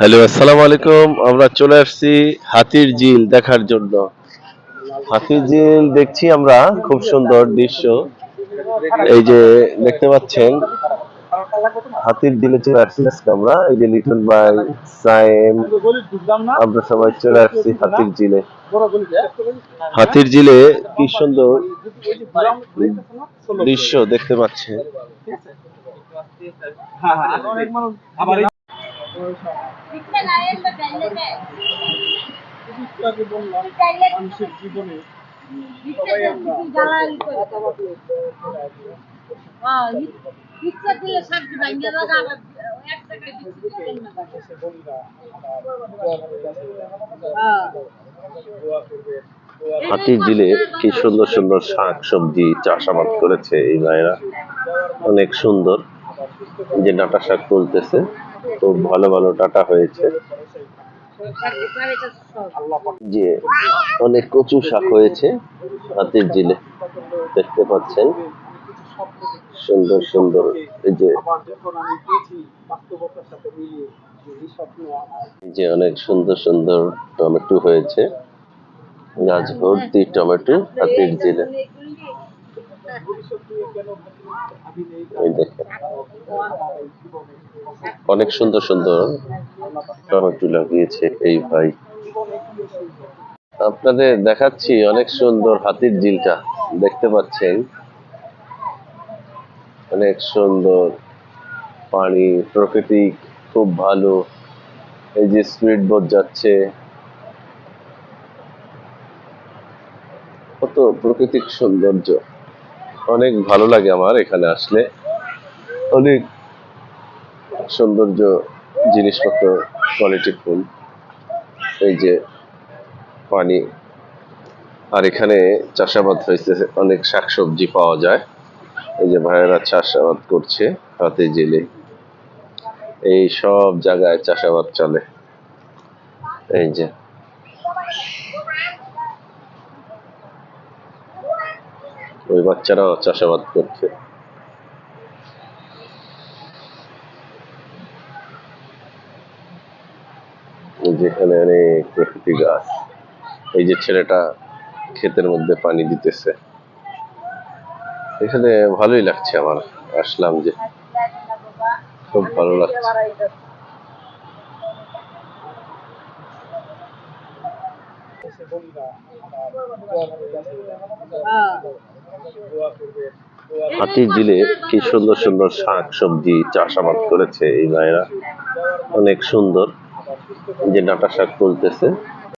Hello, আসসালামু আলাইকুম। আমরা চলে আসছি হাতির ঝিল দেখার জন্য। হাতির ঝিল দেখছি আমরা, খুব সুন্দর দৃশ্য। এই যে দেখতে পাচ্ছেন, হাতির ঝিলে চলে আসছি আমরা। এই যে লিটন ভাই সাইম আমরা সবাই চলে আসছি হাতির ঝিলে হাতির ঝিলে কি সুন্দর দৃশ্য দেখতে পাচ্ছেন। দিচ্ছে না মানুষের জীবনে দিলে লাগা আবার এক টাকায় হাতির ঝিলে কি সুন্দর সুন্দর শাক সবজি চাষাবাদ করেছে এই ভাইরা। অনেক সুন্দর যে ডাটা শাক তুলতেছে। খুব ভালো ভালো ডাটা হয়েছে। যে অনেক কচু শাক হয়েছে, হাতির ঝিলে, দেখতে পাচ্ছেন। সুন্দর সুন্দর এই যে যে অনেক সুন্দর সুন্দর টমেটো হয়েছে। গাছ ভর্তি টমেটো, হাতির ঝিলে। অনেক সুন্দর সুন্দর টমেটো লাগিয়েছে এই ভাই। আপনাদের দেখাচ্ছি অনেক সুন্দর হাতির ঝিলটা, দেখতে পাচ্ছেন? অনেক সুন্দর পানি প্রকৃতি খুব ভালো। এই যে স্পিড বোট যাচ্ছে। কত প্রাকৃতিক সৌন্দর্য। অনেক ভালো লাগে আমার এখানে আসলে। অনেক সৌন্দর্য জিনিসপত্র কোয়ালিটি ফুল। এই যে পানি। আর এখানে চাষাবাদ হয়েছে অনেক শাকসবজি পাওয়া যায়। এই যে ভাইয়েরা চাষাবাদ করছে হাতে জেলে। এই সব জায়গায় চাষাবাদ চলে। এই যে। ওই বাচ্চারাও চাষাবাদ করছে। যেখানে অনেক প্রকৃতি গাছ। এই যে ছেলেটা ক্ষেতের মধ্যে পানি দিতেছে। এখানে ভালোই লাগছে আমার। আসলাম যে খুব ভালো লাগছে। হ্যাঁ। দোয়া জিলে কি সুন্দর সুন্দর শাক সবজি চাষাবাদ করেছে এই ভাইরা। অনেক সুন্দর যে ডাটা শাক তুলতেছে।